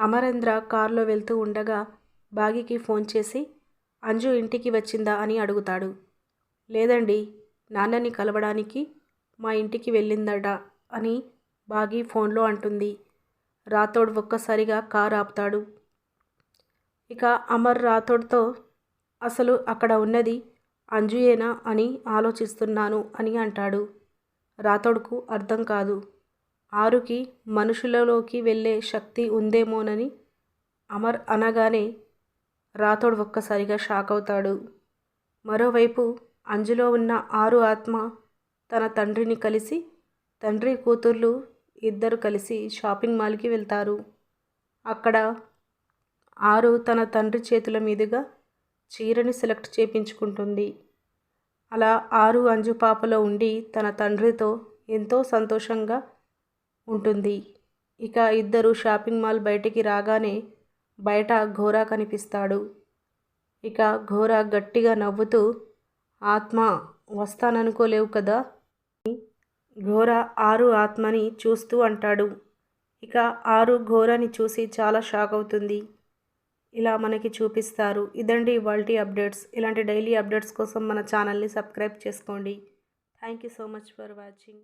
అమరేంద్ర కారులో వెళ్తూ ఉండగా బాగికి ఫోన్ చేసి అంజు ఇంటికి వచ్చిందా? అని అడుగుతాడు. లేదండి నాన్నని కలవడానికి మా ఇంటికి వెళ్ళిందట అని బాగి ఫోన్లో అంటుంది. రాథోడ్ ఒక్కసారిగా కారు ఆపుతాడు. ఇక అమర్ రాథోడ్తో అసలు అక్కడ ఉన్నది అంజుయేనా? అని ఆలోచిస్తున్నాను అని అంటాడు. రాథోడ్కు అర్థం కాదు. ఆరుకి మనుషులలోకి వెళ్ళే శక్తి ఉందేమోనని అమర్ అనగానే రాథోడ్ ఒక్కసారిగా షాక్ అవుతాడు. మరోవైపు అంజులో ఉన్న ఆరు ఆత్మ తన తండ్రిని కలిసి తండ్రి కూతుర్లు ఇద్దరు కలిసి షాపింగ్ మాల్కి వెళ్తారు. అక్కడ ఆరు తన తండ్రి చేతుల మీదుగా చీరని సెలెక్ట్ చేయించుకుంటుంది అలా ఆరు అంజు పాపలో ఉండి తన తండ్రితో ఎంతో సంతోషంగా ఉంటుంది. ఇక ఇద్దరు షాపింగ్ మాల్ బయటికి రాగానే బయట ఘోరా కనిపిస్తాడు. ఇక ఘోర గట్టిగా నవ్వుతూ ఆత్మ వస్తాననుకోలేవు కదా ఘోర ఆరు ఆత్మని చూస్తూ అంటాడు. ఇక ఆరు ఘోరాని చూసి చాలా షాక్ అవుతుంది. ఇలా మనకి చూపిస్తారు. ఇదండి ఇవాల్టి అప్డేట్స్. ఇలాంటి డైలీ అప్డేట్స్ కోసం మన ఛానల్ని సబ్స్క్రైబ్ చేసుకోండి. Thank you so much for watching.